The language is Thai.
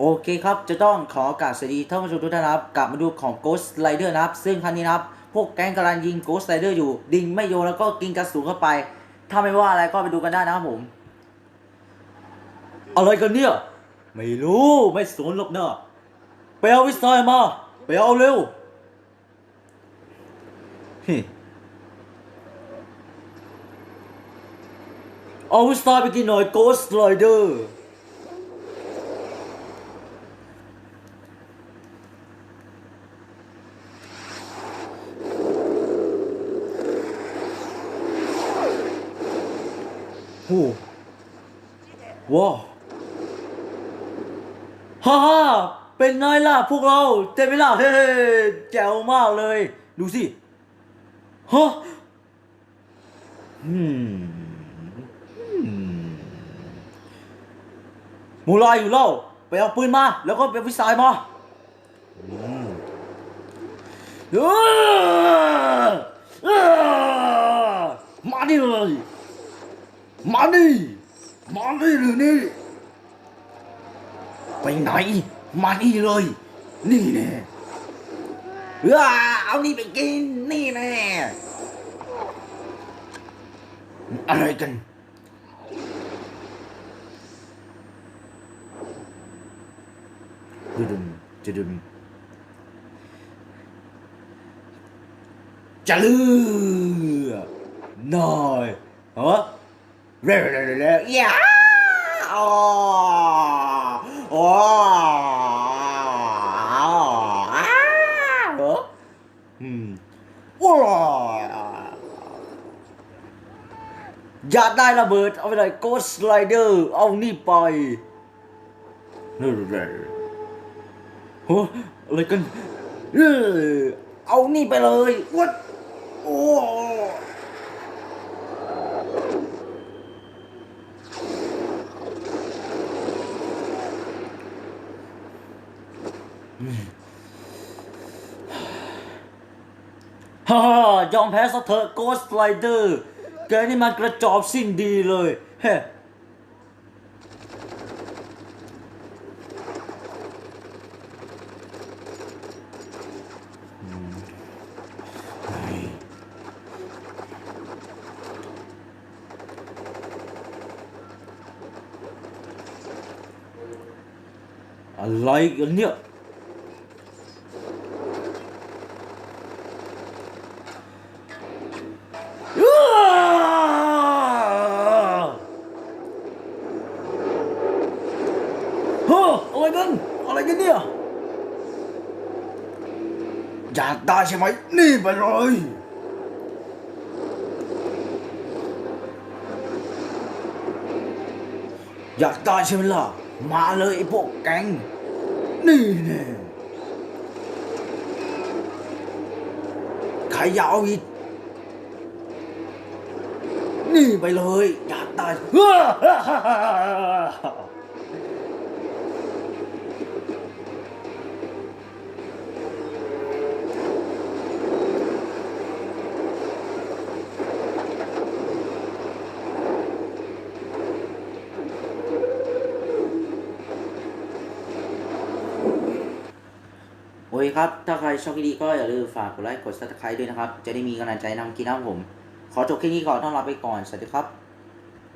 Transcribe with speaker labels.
Speaker 1: โอเคครับ จะต้องขอโอกาสสวัสดีท่านผู้ชมทุกท่านครับ กลับมาดูของ Ghost Rider นะครับ ซึ่งครั้งนี้นะครับ พวกแก๊งกำลังยิง Ghost Rider อยู่ ดิงไม่โยนแล้วก็กินกระสุนเข้าไป ถ้าไม่ว่าอะไรก็ไปดูกันได้นะครับผม อะไรกันเนี่ย ไม่รู้ไม่สนหรอกเนอะไปเอาวิสัยมา ไปเอาเร็วเอาวิสัยไปกินหน่อย Ghost Rider โอ้ว้าฮ่าฮ่าเป็นไงล่ะพวกเราเต็มไปล่ะเฮ้แจ๋วมากเลย ดูสิฮะอืมมูลายอยู่แล้วไปเอาปืนมา แล้วก็ไปวิสัยมาอมาดิเลย มาดิมาดิหรือนี่ ไปไหน มานี่เลย นี่แน่เออเอานี่ไปกิน นี่แน่อะไรกันจะดึมจะดึมจะลือหน่อยเหรอ เร็วเร็วเร็วเร็วยาอ๋ออ๋ออ้าวเหรออืมว้าอยากได้ระเบิด เอาไปเลยโกสไลเดอร์เอานี่ไปเร็วเร็วโหอะไรกันเออเอานี่ไปเลยวัดโอ้ ฮ่าฮ่ายอมแพ้ซะเถอะโกสไลเดอร์แกนี่มันกระจอกสิ้นดีเลยเฮ้ยอะไรกันเนี่ย เฮ้ออะไรกันอะไรกันเนี่ย อยากได้ใช่ไหม นี่ไปเลยอยากได้ใช่ไหมล่ะ มาเลยไอ้พวกแก๊ง นี่แน่ใครอยากเอาอีก นี่ไปเลย อยากตายโอ ครับ ถ้าใครชอบคลิปนี้ก็อย่าลืมฝากกดไลค์ กดซับสไครต์ด้วยนะครับ จะได้มีกำลังใจนำกินนะครับผม ขอจบคลิปนี้ก่อน ต้องลาไปก่อน สวัสดีครับ